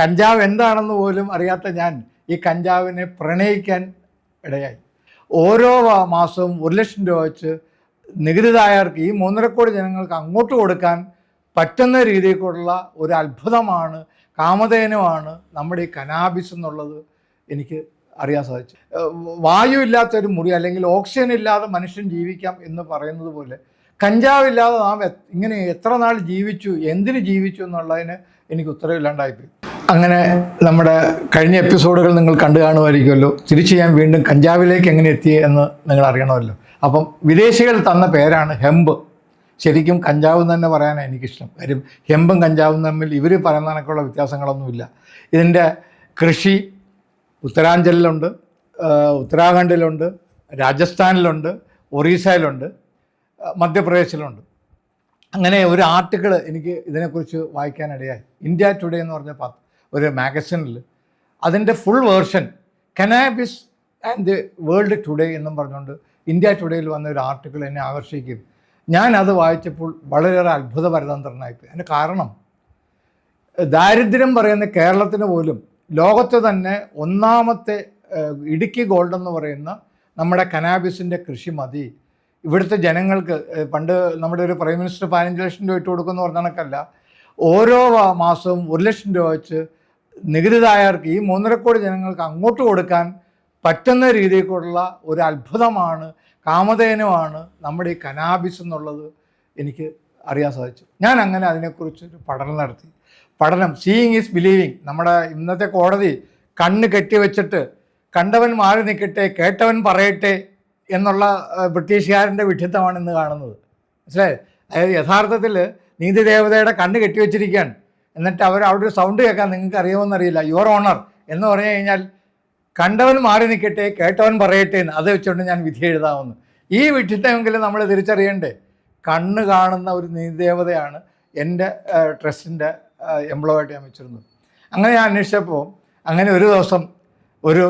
കഞ്ചാവ് എന്താണെന്ന് പോലും അറിയാത്ത ഞാൻ ഈ കഞ്ചാവിനെ പ്രണയിക്കാൻ ഇടയായി. ഓരോ മാസവും ഒരു ലക്ഷം രൂപ വെച്ച് നികുതിദായകർക്ക് ഈ മൂന്നര കോടി ജനങ്ങൾക്ക് അങ്ങോട്ട് കൊടുക്കാൻ പറ്റുന്ന രീതിയിലുള്ള ഒരു അത്ഭുതമാണ് കാമധേനുമാണ് നമ്മുടെ ഈ കനാബിസ് എന്നുള്ളത് എനിക്ക് അറിയാൻ സാധിച്ചു. വായു ഇല്ലാത്തൊരു മുറി അല്ലെങ്കിൽ ഓക്സിജൻ ഇല്ലാതെ മനുഷ്യൻ ജീവിക്കാം എന്ന് പറയുന്നത് പോലെ കഞ്ചാവില്ലാതെ നാം ഇങ്ങനെ എത്ര നാൾ ജീവിച്ചു എന്തിന് ജീവിച്ചു എന്നുള്ളതിന് എനിക്ക് ഉത്തരവില്ലാണ്ടായിപ്പോയി. അങ്ങനെ നമ്മുടെ കഴിഞ്ഞ എപ്പിസോഡുകൾ നിങ്ങൾ കണ്ടു കാണുമായിരിക്കുമല്ലോ. തിരിച്ചു ഞാൻ വീണ്ടും കഞ്ചാവിലേക്ക് എങ്ങനെ എത്തി എന്ന് നിങ്ങൾ അറിയണമല്ലോ. അപ്പം വിദേശികൾ തന്ന പേരാണ് ഹെമ്പ് ശരിക്കും കഞ്ചാവ് തന്നെ പറയാനാണ് എനിക്കിഷ്ടം. കാര്യം ഹെമ്പും കഞ്ചാവും തമ്മിൽ ഇവർ പറയുന്ന കണക്കുള്ള വ്യത്യാസങ്ങളൊന്നുമില്ല. ഇതിന്റെ കൃഷി ഉത്തരാഞ്ചലിലുണ്ട് ഉത്തരാഖണ്ഡിലുണ്ട് രാജസ്ഥാനിലുണ്ട് ഒറീസയിലുണ്ട് മധ്യപ്രദേശിലുണ്ട്. അങ്ങനെ ഒരു ആർട്ടിക്കിൾ എനിക്ക് ഇതിനെക്കുറിച്ച് വായിക്കാനിടയായി. ഇന്ത്യ ടുഡേ എന്ന് പറഞ്ഞ ഒരു മാഗസിനിൽ അതിന്റെ full version cannabis and the world today എന്നും പറഞ്ഞുകൊണ്ട് ഇന്ത്യ ടുഡേയിൽ വന്ന ഒരു ആർട്ടിക്കിൾ എന്നെ ആകർഷിക്കും ഞാൻ അത് വായിച്ചപ്പോൾ വളരെയേറെ അത്ഭുത പരതന്ത്രനായിപ്പോയി അതിന്റെ കാരണം ദാരിദ്ര്യം പറയുന്ന കേരളത്തിന് പോലും ലോകത്ത് തന്നെ ഒന്നാമത്തെ ഇടുക്കി ഗോൾഡ് എന്ന് പറയുന്ന നമ്മുടെ കനാബിസിന്റെ കൃഷി മതി. ഇവിടുത്തെ ജനങ്ങൾക്ക് പണ്ട് നമ്മുടെ ഒരു പ്രൈം മിനിസ്റ്റർ പതിനഞ്ച് ലക്ഷം രൂപ ഇട്ട് കൊടുക്കുമെന്ന് പറഞ്ഞ കണക്കല്ല. ഓരോ മാസവും ഒരു ലക്ഷം രൂപ വെച്ച് നികുതിദായകർക്ക് ഈ മൂന്നര കോടി ജനങ്ങൾക്ക് അങ്ങോട്ട് കൊടുക്കാൻ പറ്റുന്ന രീതിയിലുള്ള ഒരു അത്ഭുതമാണ് കാമധേനുമാണ് നമ്മുടെ ഈ കനാബിസ് എന്നുള്ളത് എനിക്ക് അറിയാൻ സാധിച്ചു. ഞാൻ അങ്ങനെ അതിനെക്കുറിച്ച് ഒരു പഠനം നടത്തി. പഠനം സീയിങ് ഈസ് ബിലീവിങ് നമ്മുടെ ഇന്നത്തെ കോടതി കണ്ണ് കെട്ടിവെച്ചിട്ട് കണ്ടവൻ മാറി നിൽക്കട്ടെ കേട്ടവൻ പറയട്ടെ എന്നുള്ള ബ്രിട്ടീഷുകാരന്റെ വിഡിത്തമാണ് ഇന്ന് കാണുന്നത്. മനസ്സിലായി? അതായത് യഥാർത്ഥത്തിൽ നീതി ദേവതയുടെ കണ്ണ് കെട്ടിവെച്ചിരിക്കുകയാണ് എന്നിട്ട് അവർ അവിടെ ഒരു സൗണ്ട് കേൾക്കാൻ നിങ്ങൾക്ക് അറിയുമെന്നറിയില്ല യുവർ ഓണർ എന്ന് പറഞ്ഞു കഴിഞ്ഞാൽ കണ്ടവൻ മാറി നിൽക്കട്ടെ കേട്ടവൻ പറയട്ടെ എന്ന് അത് വെച്ചുകൊണ്ട് ഞാൻ വിധി എഴുതാമെന്ന് ഈ വിഡ്ഢിത്തമെങ്കിലും നമ്മൾ തിരിച്ചറിയണ്ടേ? കണ്ണ് കാണുന്ന ഒരു നീതിദേവതയാണ് എന്റെ ട്രസ്റ്റിന്റെ എംപ്ലോയായിട്ട് ഞാൻ വെച്ചിരുന്നത്. അങ്ങനെ ഞാൻ അന്വേഷിച്ചപ്പോൾ അങ്ങനെ ഒരു ദിവസം ഒരു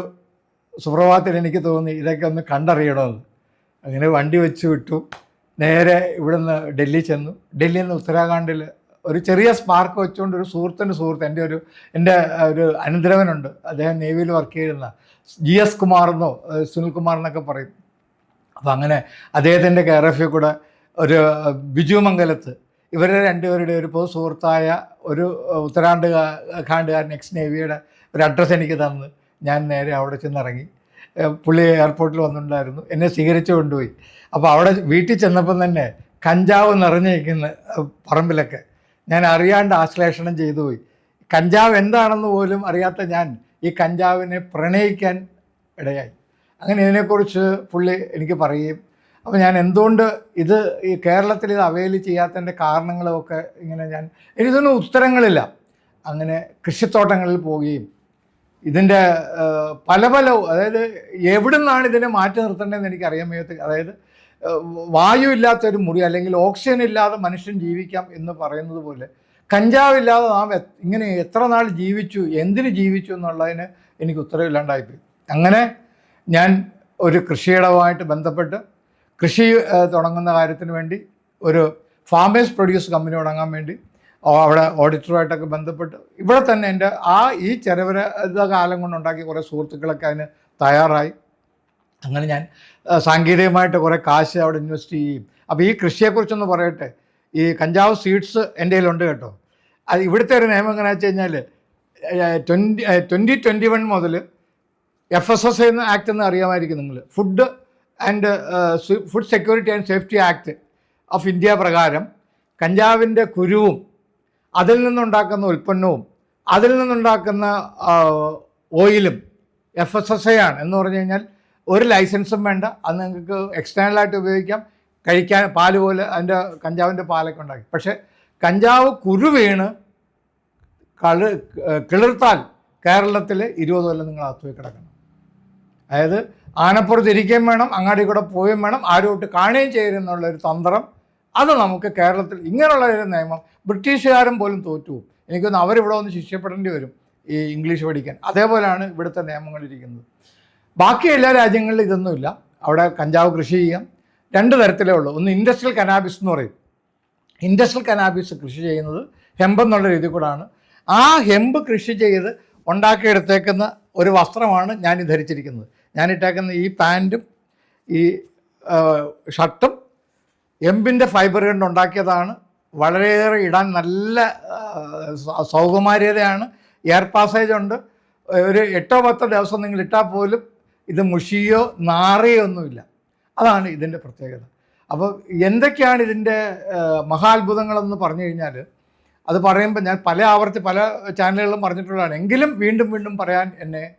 സുപ്രഭാതത്തിൽ എനിക്ക് തോന്നി ഇതൊക്കെ ഒന്ന് കണ്ടറിയണമെന്ന്. അങ്ങനെ വണ്ടി വെച്ച് വിട്ടു. നേരെ ഇവിടുന്ന് ഡൽഹി ചെന്നു. ഡൽഹിയിൽ നിന്ന് ഉത്തരാഖണ്ഡിൽ ഒരു ചെറിയ സ്പാർക്ക് വെച്ചുകൊണ്ട് ഒരു സുഹൃത്തിന്റെ സുഹൃത്ത് എന്റെ ഒരു എന്റെ ഒരു അനന്തരവനുണ്ട് അദ്ദേഹം നേവിയിൽ വർക്ക് ചെയ്യുന്ന ജി എസ് കുമാർ എന്നോ സുനിൽ കുമാർ എന്നൊക്കെ പറയും. അപ്പോൾ അങ്ങനെ അദ്ദേഹത്തിന്റെ കെയർ എഫിൽ കൂടെ ഒരു ബിജു മംഗലത്ത് ഇവരുടെ രണ്ടുപേരുടെ ഒരു പൊതു സുഹൃത്തായ ഒരു ഉത്തരാണ്ട് ഖാണ്ടുകാരൻ എക്സ് നേവിയുടെ ഒരു അഡ്രസ്സ് എനിക്ക് തന്ന്. ഞാൻ നേരെ അവിടെ ചെന്നിറങ്ങി. പുള്ളി എയർപോർട്ടിൽ വന്നിട്ടുണ്ടായിരുന്നു. എന്നെ സ്വീകരിച്ചു കൊണ്ടുപോയി. അപ്പോൾ അവിടെ വീട്ടിൽ ചെന്നപ്പം തന്നെ കഞ്ചാവ് നിറഞ്ഞിരിക്കുന്ന പറമ്പിലൊക്കെ ഞാൻ അറിയാണ്ട് ആശ്ലേഷണം ചെയ്തു പോയി. കഞ്ചാവ് എന്താണെന്ന് പോലും അറിയാത്ത ഞാൻ ഈ കഞ്ചാവിനെ പ്രണയിക്കാൻ ഇടയായി. അങ്ങനെ ഇതിനെക്കുറിച്ച് പുള്ളി എനിക്ക് പറയുകയും അപ്പോൾ ഞാൻ എന്തുകൊണ്ട് ഇത് ഈ കേരളത്തിൽ ഇത് അവൈൽ ചെയ്യാത്തതിന്റെ കാരണങ്ങളുമൊക്കെ ഇങ്ങനെ ഞാൻ എനിക്കൊന്നും ഉത്തരങ്ങളില്ല. അങ്ങനെ കൃഷിത്തോട്ടങ്ങളിൽ പോവുകയും ഇതിന്റെ പല പല അതായത് എവിടെ നിന്നാണ് ഇതിനെ മാറ്റി നിർത്തേണ്ടതെന്ന് എനിക്ക് അറിയാൻ വയ്യാത്ത അതായത് ഏഹ്, ഇല്ലാത്ത ഒരു മുറി അല്ലെങ്കിൽ ഓക്സിജൻ ഇല്ലാതെ മനുഷ്യൻ ജീവിക്കാം എന്ന് പറയുന്നത് പോലെ കഞ്ചാവില്ലാതെ നാം ഇങ്ങനെ എത്ര നാൾ ജീവിച്ചു എന്തിന് ജീവിച്ചു എന്നുള്ളതിന് എനിക്ക് ഉത്തരവില്ലാണ്ടായിപ്പോയി അങ്ങനെ ഞാൻ ഒരു കൃഷിയിടവുമായിട്ട് ബന്ധപ്പെട്ട് കൃഷി തുടങ്ങുന്ന കാര്യത്തിന് വേണ്ടി ഒരു ഫാമേഴ്സ് പ്രൊഡ്യൂസ് കമ്പനി തുടങ്ങാൻ വേണ്ടി അവിടെ ഓഡിറ്ററുമായിട്ടൊക്കെ ബന്ധപ്പെട്ട് ഇവിടെ തന്നെ എന്റെ ആ ഈ ചെറുവര കാലം കൊണ്ടുണ്ടാക്കിയ കുറേ സുഹൃത്തുക്കളൊക്കെ അതിന് തയ്യാറായി. അങ്ങനെ ഞാൻ സാങ്കേതികമായിട്ട് കുറേ കാശ് അവിടെ ഇൻവെസ്റ്റ് ചെയ്യും. അപ്പോൾ ഈ കൃഷിയെക്കുറിച്ചൊന്ന് പറയട്ടെ. ഈ കഞ്ചാവ് സീഡ്സ് എന്റെ കയ്യിലുണ്ട് കേട്ടോ. അത് ഇവിടുത്തെ ഒരു നിയമം എങ്ങനെയാണെന്ന് വെച്ച് കഴിഞ്ഞാൽ ട്വന്റി ട്വന്റി ട്വന്റി വൺ മുതൽ എഫ് എസ് എസ് എന്ന ആക്ട് എന്ന് അറിയാമായിരിക്കും നിങ്ങൾ food and food security and safety act of India പ്രകാരം കഞ്ചാവിന്റെ കുരുവും അതിൽ നിന്നുണ്ടാക്കുന്ന ഉൽപ്പന്നവും അതിൽ നിന്നുണ്ടാക്കുന്ന ഓയിലും എഫ് എസ് എസ് എ ആണ്. എന്ന് പറഞ്ഞു കഴിഞ്ഞാൽ ഒരു ലൈസൻസും വേണ്ട. അത് നിങ്ങൾക്ക് എക്സ്റ്റേണലായിട്ട് ഉപയോഗിക്കാം. കഴിക്കാൻ പാൽ പോലെ അതിന്റെ കഞ്ചാവിന്റെ പാലൊക്കെ ഉണ്ടാക്കി. പക്ഷേ കഞ്ചാവ് കുരു വീണ് കൾ കിളിർത്താൽ കേരളത്തിൽ ഇരുപത് കൊല്ലം നിങ്ങൾ അകത്ത് പോയി കിടക്കണം. അതായത് ആനപ്പുറത്ത് ഇരിക്കുകയും വേണം അങ്ങാടി കൂടെ പോവുകയും വേണം ആരോട്ട് കാണുകയും ചെയ്യുന്നുള്ള ഒരു തന്ത്രം അത് നമുക്ക് കേരളത്തിൽ ഇങ്ങനെയുള്ള ഒരു നിയമം ബ്രിട്ടീഷുകാരും പോലും തോറ്റു എനിക്കൊന്ന് അവരിവിടെ ഒന്ന് ശിക്ഷപ്പെടേണ്ടി വരും ഈ ഇംഗ്ലീഷ് പഠിക്കാൻ. അതേപോലെയാണ് ഇവിടുത്തെ നിയമങ്ങളിരിക്കുന്നത്. ബാക്കി എല്ലാ രാജ്യങ്ങളിലും ഇതൊന്നുമില്ല. അവിടെ കഞ്ചാവ് കൃഷി ചെയ്യാം. രണ്ട് തരത്തിലേ ഉള്ളൂ. ഒന്ന് ഇൻഡസ്ട്രിയൽ കനാബിസ് എന്ന് പറയും. ഇൻഡസ്ട്രിയൽ കനാബിസ് കൃഷി ചെയ്യുന്നത് ഹെമ്പ് എന്നുള്ള രീതി കൂടാണ്. ആ ഹെമ്പ് കൃഷി ചെയ്ത് ഉണ്ടാക്കിയെടുത്തേക്കുന്ന ഒരു വസ്ത്രമാണ് ഞാൻ ധരിച്ചിരിക്കുന്നത്. ഞാനിട്ടേക്കുന്ന ഈ പാന്റും ഈ ഷർട്ടും എംബിന്റെ ഫൈബർ കൊണ്ട് ഉണ്ടാക്കിയതാണ്. വളരെയേറെ ഇടാൻ നല്ല സൗകുമാര്യതയാണ് എയർ പാസേജ് ഉണ്ട്. ഒരു എട്ടോ പത്തോ ദിവസം നിങ്ങൾ ഇട്ടാൽ പോലും ഇത് മുഷിയോ നാറയോ ഒന്നുമില്ല. അതാണ് ഇതിന്റെ പ്രത്യേകത. അപ്പോൾ എന്തൊക്കെയാണ് ഇതിന്റെ മഹാത്ഭുതങ്ങളെന്ന് പറഞ്ഞു കഴിഞ്ഞാൽ അത് പറയുമ്പോൾ ഞാൻ പല ആവർത്തി പല ചാനലുകളിലും പറഞ്ഞിട്ടുള്ളതാണ്. എങ്കിലും വീണ്ടും വീണ്ടും പറയാൻ എന്നെ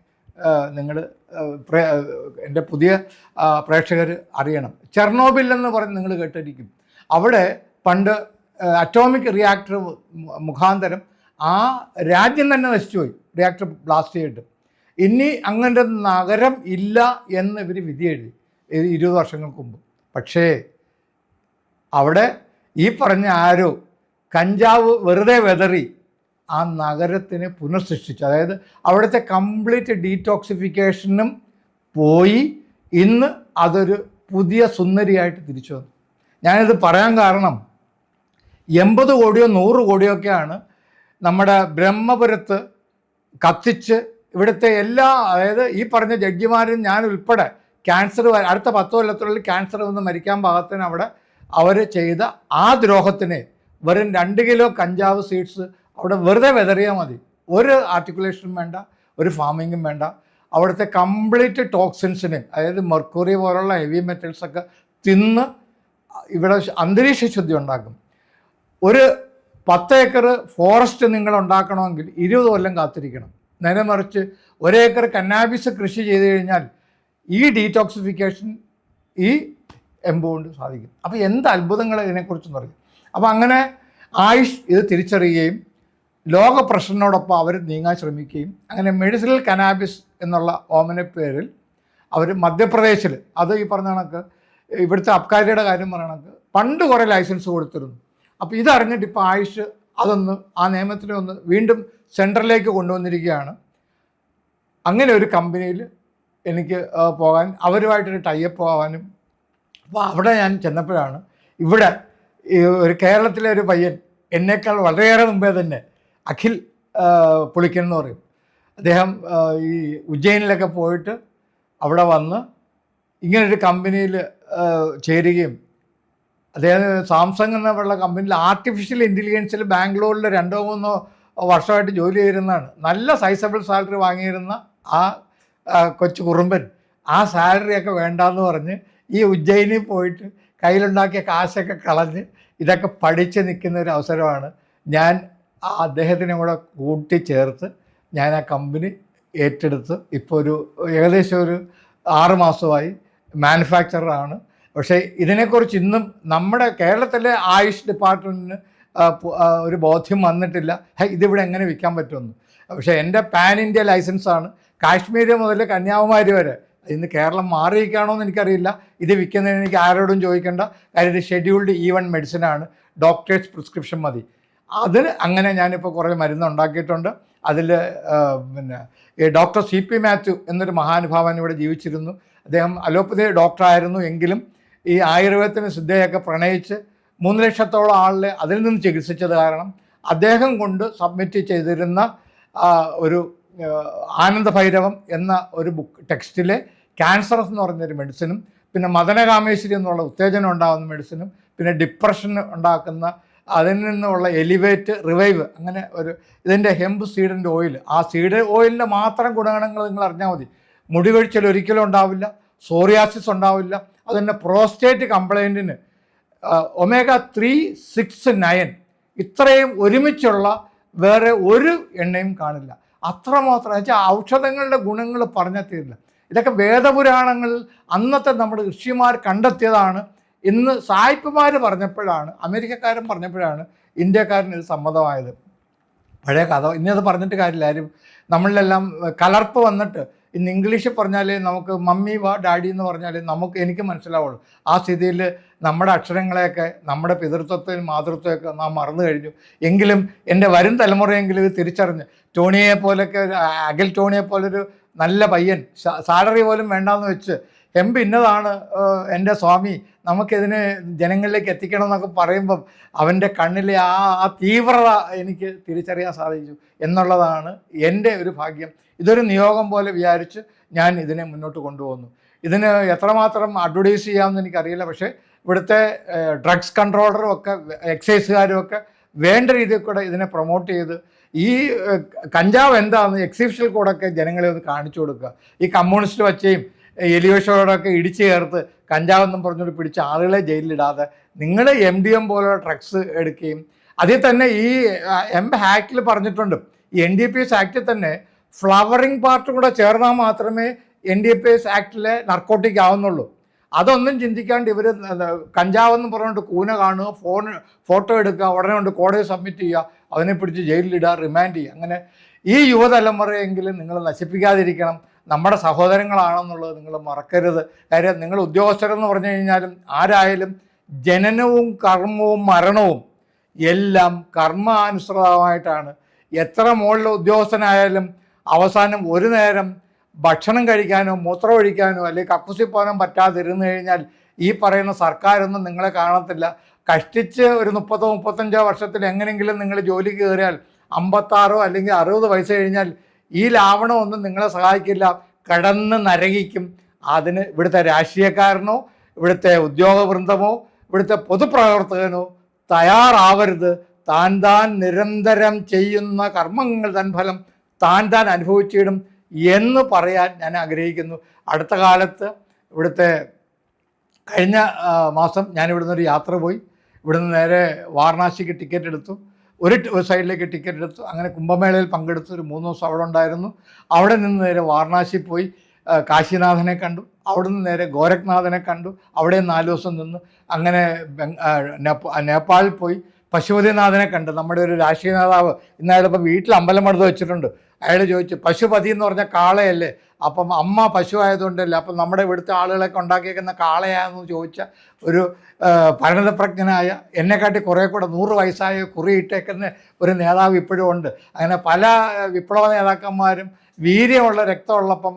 നിങ്ങൾ എന്റെ പുതിയ പ്രേക്ഷകർ അറിയണം. ചെർണോബിൽ എന്ന് പറഞ്ഞ് നിങ്ങൾ കേട്ടിരിക്കും. അവിടെ പണ്ട് അറ്റോമിക് റിയാക്ടർ മുഖാന്തരം ആ രാജ്യം തന്നെ നശിച്ചുപോയി. റിയാക്ടർ ബ്ലാസ്റ്റ് ചെയ്തിട്ട്. ഇനി അങ്ങനെ നഗരം ഇല്ല എന്ന് ഇവർ വിധി എഴുതി. ഇരുപത് വർഷങ്ങൾക്ക് മുമ്പ്. പക്ഷേ അവിടെ ഈ പറഞ്ഞ ആരോ കഞ്ചാവ് വെറുതെ വെതറി ആ നഗരത്തിനെ പുനഃസൃഷ്ടിച്ചു. അതായത് അവിടുത്തെ കംപ്ലീറ്റ് ഡീറ്റോക്സിഫിക്കേഷനും പോയി ഇന്ന് അതൊരു പുതിയ സുന്ദരിയായിട്ട് തിരിച്ചു വന്നു. ഞാനിത് പറയാൻ കാരണം എൺപത് കോടിയോ നൂറ് കോടിയോ ഒക്കെയാണ് നമ്മുടെ ബ്രഹ്മപുരത്ത് കത്തിച്ച് ഇവിടുത്തെ എല്ലാ അതായത് ഈ പറഞ്ഞ ജഡ്ജിമാരും ഞാൻ ഉൾപ്പെടെ ക്യാൻസർ അടുത്ത പത്ത് കൊല്ലത്തിനുള്ളിൽ ക്യാൻസർ വന്ന് മരിക്കാൻ പാകത്തിന് അവിടെ അവർ ചെയ്ത ആ ദ്രോഹത്തിന് വെറും രണ്ട് കിലോ കഞ്ചാവ് സീഡ്സ് അവിടെ വെറുതെ വെതറിയാൽ മതി. ഒരു ആർട്ടിക്കുലേഷനും വേണ്ട ഒരു ഫാമിങ്ങും വേണ്ട. അവിടുത്തെ കംപ്ലീറ്റ് ടോക്സിൻസിനെ അതായത് മെർക്കുറി പോലുള്ള ഹെവി മെറ്റൽസൊക്കെ തിന്ന് ഇവിടെ അന്തരീക്ഷ ശുദ്ധി ഉണ്ടാക്കും. ഒരു പത്ത് ഏക്കർ ഫോറസ്റ്റ് നിങ്ങൾ ഉണ്ടാക്കണമെങ്കിൽ ഇരുപത് കൊല്ലം കാത്തിരിക്കണം. നേരെ മറിച്ച് ഒരേക്കർ കന്നാബിസ് കൃഷി ചെയ്ത് കഴിഞ്ഞാൽ ഈ ഡീറ്റോക്സിഫിക്കേഷൻ ഈ എംബ് കൊണ്ട് സാധിക്കും. അപ്പോൾ എന്ത് അത്ഭുതങ്ങൾ ഇതിനെക്കുറിച്ച് പറയും അപ്പോൾ അങ്ങനെ ആയുഷ് ഇത് തിരിച്ചറിയുകയും ലോക പ്രശ്നത്തോടൊപ്പം അവർ നീങ്ങാൻ ശ്രമിക്കുകയും അങ്ങനെ മെഡിസിനൽ കനാബിസ് എന്നുള്ള ഓമന പേരിൽ അവർ മധ്യപ്രദേശിൽ അത് ഈ പറഞ്ഞ കണക്ക് ഇവിടുത്തെ അബ്കാരിയുടെ കാര്യം പറയണ കണക്ക് പണ്ട് കുറേ ലൈസൻസ് കൊടുത്തിരുന്നു. അപ്പോൾ ഇതറിഞ്ഞിട്ട് ഇപ്പോൾ ആയുഷ് അതൊന്ന് ആ നിയമത്തിനെ ഒന്ന് വീണ്ടും സെൻട്രലിലേക്ക് കൊണ്ടുവന്നിരിക്കുകയാണ്. അങ്ങനെ ഒരു കമ്പനിയിൽ എനിക്ക് പോകാൻ അവരുമായിട്ടൊരു ടൈപ്പ് ആവാനും അപ്പോൾ അവിടെ ഞാൻ ചെന്നപ്പോഴാണ് ഇവിടെ ഒരു കേരളത്തിലെ ഒരു പയ്യൻ എന്നേക്കാൾ വളരെയേറെ മുമ്പേ തന്നെ അഖിൽ പുളിക്കൻ എന്ന് പറയും. അദ്ദേഹം ഈ ഉജ്ജയിനിലൊക്കെ പോയിട്ട് അവിടെ വന്ന് ഇങ്ങനൊരു കമ്പനിയിൽ ചേരുകയും അദ്ദേഹം സാംസങ് എന്നുള്ള കമ്പനിയിൽ ആർട്ടിഫിഷ്യൽ ഇന്റലിജൻസിൽ ബാംഗ്ലൂരിൽ രണ്ടോ മൂന്നോ വർഷമായിട്ട് ജോലി ചെയ്തിരുന്നതാണ്. നല്ല സൈസബിൾ സാലറി വാങ്ങിയിരുന്ന ആ കൊച്ചു കുറുമ്പൻ ആ സാലറിയൊക്കെ വേണ്ടാന്ന് പറഞ്ഞ് ഈ ഉജ്ജയിനിൽ പോയിട്ട് കയ്യിലുണ്ടാക്കിയ കാശൊക്കെ കളഞ്ഞ് ഇതൊക്കെ പഠിച്ച് നിൽക്കുന്ന ഒരു അവസരമാണ്. ഞാൻ ആ അദ്ദേഹത്തിനെ കൂടെ കൂട്ടിച്ചേർത്ത് ഞാൻ ആ കമ്പനി ഏറ്റെടുത്ത് ഇപ്പോൾ ഒരു ഏകദേശം ഒരു ആറ് മാസമായി മാനുഫാക്ചറാണ് പക്ഷേ ഇതിനെക്കുറിച്ച് ഇന്നും നമ്മുടെ കേരളത്തിലെ ആയുഷ് ഡിപ്പാർട്ട്മെന്റിന് ഒരു ബോധ്യം വന്നിട്ടില്ല. ഇതിവിടെ എങ്ങനെ വിൽക്കാൻ പറ്റുമെന്ന്. പക്ഷേ എന്റെ പാൻ ഇന്ത്യ ലൈസൻസാണ് കാശ്മീർ മുതൽ കന്യാകുമാരി വരെ. ഇന്ന് കേരളം മാറിയിരിക്കുകയാണോ എന്ന് എനിക്കറിയില്ല. ഇത് വിൽക്കുന്നതിന് എനിക്ക് ആരോടും ചോദിക്കേണ്ട കാര്യം ഇത് ഷെഡ്യൂൾഡ് ഈവൺ മെഡിസിൻ ആണ്. ഡോക്ടേഴ്സ് പ്രിസ്ക്രിപ്ഷൻ മതി. അതിന് അങ്ങനെ ഞാനിപ്പോൾ കുറേ മരുന്ന് ഉണ്ടാക്കിയിട്ടുണ്ട്. അതിൽ പിന്നെ ഡോക്ടർ സി പി മാത്യു എന്നൊരു മഹാനുഭാവൻ ഇവിടെ ജീവിച്ചിരുന്നു. അദ്ദേഹം അലോപ്പതി ഡോക്ടറായിരുന്നു എങ്കിലും ഈ ആയുർവേദത്തിന് സിദ്ധയൊക്കെ പ്രണയിച്ച് മൂന്ന് ലക്ഷത്തോളം ആളിനെ അതിൽ നിന്ന് ചികിത്സിച്ചത് കാരണം അദ്ദേഹം കൊണ്ട് സബ്മിറ്റ് ചെയ്തിരുന്ന ഒരു ആനന്ദ ആനന്ദഭൈരവം എന്ന ഒരു ബുക്ക് ടെക്സ്റ്റിലെ ക്യാൻസറസ് എന്ന് പറഞ്ഞൊരു മെഡിസിനും പിന്നെ മദനകാമേശ്വരി എന്നുള്ള ഉത്തേജനം ഉണ്ടാകുന്ന മെഡിസിനും പിന്നെ ഡിപ്രഷൻ ഉണ്ടാക്കുന്ന അതിൽ നിന്നുള്ള എലിവേറ്റ് റിവൈവ് അങ്ങനെ ഒരു ഇതിന്റെ ഹെമ്പ് സീഡിന്റെ ഓയിൽ ആ സീഡ് ഓയിലിന്റെ മാത്രം ഗുണഗണങ്ങൾ നിങ്ങൾ അറിഞ്ഞാൽ മതി. മുടി കൊഴിച്ചൽ ഒരിക്കലും ഉണ്ടാവില്ല സോറിയാസിസ് ഉണ്ടാവില്ല അതുതന്നെ പ്രോസ്റ്റേറ്റ് കംപ്ലൈന്റിന് ഒമേഗ ത്രീ സിക്സ് നയൻ. ഇത്രയും ഒരുമിച്ചുള്ള വേറെ ഒരു എണ്ണയും കാണില്ല. അത്രമാത്രം വെച്ചാൽ ഔഷധങ്ങളുടെ ഗുണങ്ങൾ പറഞ്ഞാൽ തീരില്ല. ഇതൊക്കെ വേദപുരാണങ്ങളിൽ അന്നത്തെ നമ്മുടെ ഋഷിമാർ കണ്ടെത്തിയതാണ്. ഇന്ന് സായിപ്പുമാർ പറഞ്ഞപ്പോഴാണ് അമേരിക്കക്കാരൻ പറഞ്ഞപ്പോഴാണ് ഇന്ത്യക്കാരൻ ഇത് സമ്മതമായത്. പഴയ കഥ ഇന്നത് പറഞ്ഞിട്ട് കാര്യമില്ല. ആരും നമ്മളിലെല്ലാം കലർപ്പ് വന്നിട്ട് ഇന്ന് ഇംഗ്ലീഷിൽ പറഞ്ഞാലേ നമുക്ക് മമ്മി വാ ഡാഡി എന്ന് പറഞ്ഞാലേ നമുക്ക് എനിക്ക് മനസ്സിലാവുള്ളൂ. ആ സ്ഥിതിയിൽ നമ്മുടെ അക്ഷരങ്ങളെയൊക്കെ നമ്മുടെ പിതൃത്വത്തെയും മാതൃത്വമൊക്കെ നാം മറന്നു കഴിഞ്ഞു. എങ്കിലും എന്റെ വരും തലമുറയെങ്കിലും ഇത് തിരിച്ചറിഞ്ഞ്. ടോണിയെ പോലൊക്കെ അഖിൽ ടോണിയെ പോലൊരു നല്ല പയ്യൻ. സാലറി പോലും വേണ്ടാന്ന് വെച്ച് ഹെമ്പ് ഇന്നതാണ് ഏഹ്, എന്റെ സ്വാമി. നമുക്കിതിനെ ജനങ്ങളിലേക്ക് എത്തിക്കണം എന്നൊക്കെ പറയുമ്പം അവന്റെ കണ്ണിലെ ആ ആ തീവ്രത എനിക്ക് തിരിച്ചറിയാൻ സാധിച്ചു എന്നുള്ളതാണ് എന്റെ ഒരു ഭാഗ്യം. ഇതൊരു നിയോഗം പോലെ വിചാരിച്ച് ഞാൻ ഇതിനെ മുന്നോട്ട് കൊണ്ടുപോകുന്നു. ഇതിന് എത്രമാത്രം അഡ്വർടൈസ് ചെയ്യാമെന്ന് എനിക്കറിയില്ല. പക്ഷേ ഇവിടുത്തെ ഡ്രഗ്സ് കൺട്രോളറും ഒക്കെ എക്സൈസുകാരും ഒക്കെ വേണ്ട രീതിയിൽ കൂടെ ഇതിനെ പ്രൊമോട്ട് ചെയ്ത് ഈ കഞ്ചാവ് എന്താണെന്ന് എക്സിബിഷനിൽ കൂടെ ഒക്കെ ജനങ്ങളെ ഒന്ന് കാണിച്ചു കൊടുക്കുക. ഈ കമ്മ്യൂണിസ്റ്റ് വച്ചയും എലിയോഷോടൊക്കെ ഇടിച്ചു ചേർത്ത് കഞ്ചാവെന്നും പറഞ്ഞുകൊണ്ട് പിടിച്ച ആളുകളെ ജയിലിലിടാതെ നിങ്ങൾ എം ഡി എം പോലുള്ള ഡ്രഗ്സ് എടുക്കുകയും അതിൽ തന്നെ ഈ എം ഹാക്കിൽ പറഞ്ഞിട്ടുണ്ട്. എൻ ഡി പി എസ് ആക്റ്റിൽ തന്നെ ഫ്ലവറിംഗ് പാർട്ട് കൂടെ ചേർന്നാൽ മാത്രമേ എൻ ഡി പി എസ് ആക്റ്റിലെ നർക്കോട്ടിക് ആവുന്നുള്ളൂ. അതൊന്നും ചിന്തിക്കാണ്ട് ഇവർ കഞ്ചാവെന്ന് പറഞ്ഞുകൊണ്ട് കൂന കാണുക ഫോൺ ഫോട്ടോ എടുക്കുക ഉടനെ കൊണ്ട് കോടതി സബ്മിറ്റ് ചെയ്യുക അവനെ പിടിച്ച് ജയിലിലിടുക റിമാൻഡ് ചെയ്യുക. അങ്ങനെ ഈ യുവതലമുറയെങ്കിലും നിങ്ങൾ നശിപ്പിക്കാതിരിക്കണം. നമ്മുടെ സഹോദരങ്ങളാണെന്നുള്ളത് നിങ്ങൾ മറക്കരുത്. കാര്യം നിങ്ങൾ ഉദ്യോഗസ്ഥരെന്ന് പറഞ്ഞു കഴിഞ്ഞാലും ആരായാലും ജനനവും കർമ്മവും മരണവും എല്ലാം കർമാനുസൃതമായിട്ടാണ്. എത്ര മുകളിലെ ഉദ്യോഗസ്ഥനായാലും അവസാനം ഒരു നേരം ഭക്ഷണം കഴിക്കാനോ മൂത്രമൊഴിക്കാനോ അല്ലെങ്കിൽ കക്കുസി പോകാനോ പറ്റാതിരുന്നു കഴിഞ്ഞാൽ ഈ പറയുന്ന സർക്കാരൊന്നും നിങ്ങളെ കാണത്തില്ല. കഷ്ടിച്ച് ഒരു മുപ്പത്തോ മുപ്പത്തഞ്ചോ വർഷത്തിൽ എങ്ങനെയെങ്കിലും നിങ്ങൾ ജോലി കയറിയാൽ അമ്പത്താറോ അല്ലെങ്കിൽ അറുപത് വയസ്സ് കഴിഞ്ഞാൽ ഈ ലാവണമൊന്നും നിങ്ങളെ സഹായിക്കില്ല. കടന്ന് നരകിക്കും. അതിന് ഇവിടുത്തെ രാഷ്ട്രീയക്കാരനോ ഇവിടുത്തെ ഉദ്യോഗവൃന്ദമോ ഇവിടുത്തെ പൊതുപ്രവർത്തകനോ തയ്യാറാവരുത്. താൻ താൻ നിരന്തരം ചെയ്യുന്ന കർമ്മങ്ങൾ തൻ ഫലം താൻ താൻ അനുഭവിച്ചിടും എന്ന് പറയാൻ ഞാൻ ആഗ്രഹിക്കുന്നു. അടുത്ത കാലത്ത് ഇവിടുത്തെ കഴിഞ്ഞ മാസം ഞാൻ ഇവിടുന്ന് ഒരു യാത്ര പോയി. ഇവിടുന്ന് നേരെ വാരണാസിക്ക് ടിക്കറ്റ് എടുത്തു. ഒരു സൈഡിലേക്ക് ടിക്കറ്റ് എടുത്തു. അങ്ങനെ കുംഭമേളയിൽ പങ്കെടുത്തു ഒരു മൂന്ന് ദിവസം അവിടെ ഉണ്ടായിരുന്നു. അവിടെ നിന്ന് നേരെ വാരണാസി പോയി കാശിനാഥനെ കണ്ടു. അവിടെ നിന്ന് നേരെ ഗോരഖ്നാഥനെ കണ്ടു. അവിടെ നാല് ദിവസം നിന്ന്. അങ്ങനെ നേപ്പാളിൽ പോയി. പശുപതിനാഥനെ കണ്ട് നമ്മുടെ ഒരു രാഷ്ട്രീയ നേതാവ് ഇന്ന് അയാളിപ്പോൾ വീട്ടിൽ അമ്പലം പണിത് വെച്ചിട്ടുണ്ട്. അയാൾ ചോദിച്ചു പശുപതി എന്ന് പറഞ്ഞ കാളയല്ലേ? അപ്പം അമ്മ പശു ആയതുകൊണ്ടല്ലേ അപ്പം നമ്മുടെ ഇവിടുത്തെ ആളുകളൊക്കെ ഉണ്ടാക്കിയേക്കുന്ന കാളയാണെന്ന് ചോദിച്ച ഒരു പരിണതപ്രജ്ഞനായ എന്നെക്കാട്ടി കുറേ കൂടെ നൂറ് വയസ്സായ കുറിയിട്ടേക്കുന്ന ഒരു നേതാവ് ഇപ്പോഴും ഉണ്ട്. അങ്ങനെ പല വിപ്ലവ നേതാക്കന്മാരും വീര്യമുള്ള രക്തമുള്ളപ്പം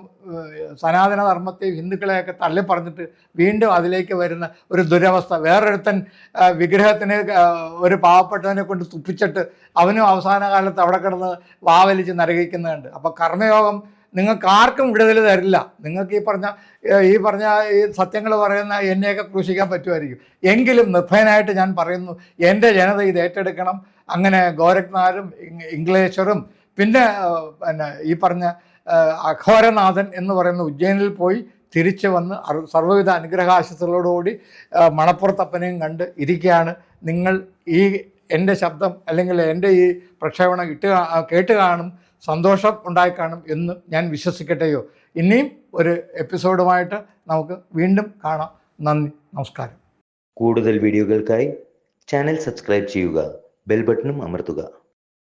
സനാതന ധർമ്മത്തെയും ഹിന്ദുക്കളെയൊക്കെ തള്ളിപ്പറഞ്ഞിട്ട് വീണ്ടും അതിലേക്ക് വരുന്ന ഒരു ദുരവസ്ഥ. വേറൊരുത്തൻ വിഗ്രഹത്തിന് ഒരു പാവപ്പെട്ടവനെ കൊണ്ട് തുപ്പിച്ചിട്ട് അവനും അവസാന കാലത്ത് അവിടെ കിടന്ന് വാവലിച്ച് നരകിക്കുന്നുണ്ട് അപ്പോൾ കർമ്മയോഗം നിങ്ങൾക്ക് ആർക്കും വിടുതൽ തരില്ല. നിങ്ങൾക്ക് ഈ പറഞ്ഞ ഈ പറഞ്ഞ ഈ സത്യങ്ങൾ പറയുന്ന എന്നെയൊക്കെ ക്രൂശിക്കാൻ പറ്റുമായിരിക്കും. എങ്കിലും നിർഭയനായിട്ട് ഞാൻ പറയുന്നു എന്റെ ജനത ഇത് ഏറ്റെടുക്കണം. അങ്ങനെ ഗോരഖ്നാഥും ഇംഗ്ലീഷറും പിന്നെ പിന്നെ ഈ പറഞ്ഞ അഘോരനാഥൻ എന്ന് പറയുന്ന ഉജ്ജയിനിൽ പോയി തിരിച്ചു വന്ന് സർവവിധ അനുഗ്രഹാശിസുകളോടുകൂടി മണപ്പുറത്തപ്പനെയും കണ്ട് ഇരിക്കുകയാണ്. നിങ്ങൾ ഈ എന്റെ ശബ്ദം അല്ലെങ്കിൽ എന്റെ ഈ പ്രക്ഷേപണം ഇട്ട് കേട്ട് കാണും സന്തോഷം ഉണ്ടായി കാണും എന്ന് ഞാൻ വിശ്വസിക്കട്ടെയോ? ഇനിയും ഒരു എപ്പിസോഡുമായിട്ട് നമുക്ക് വീണ്ടും കാണാം. നന്ദി നമസ്കാരം. കൂടുതൽ വീഡിയോകൾക്കായി ചാനൽ സബ്സ്ക്രൈബ് ചെയ്യുക ബെൽ ബട്ടണും അമർത്തുക.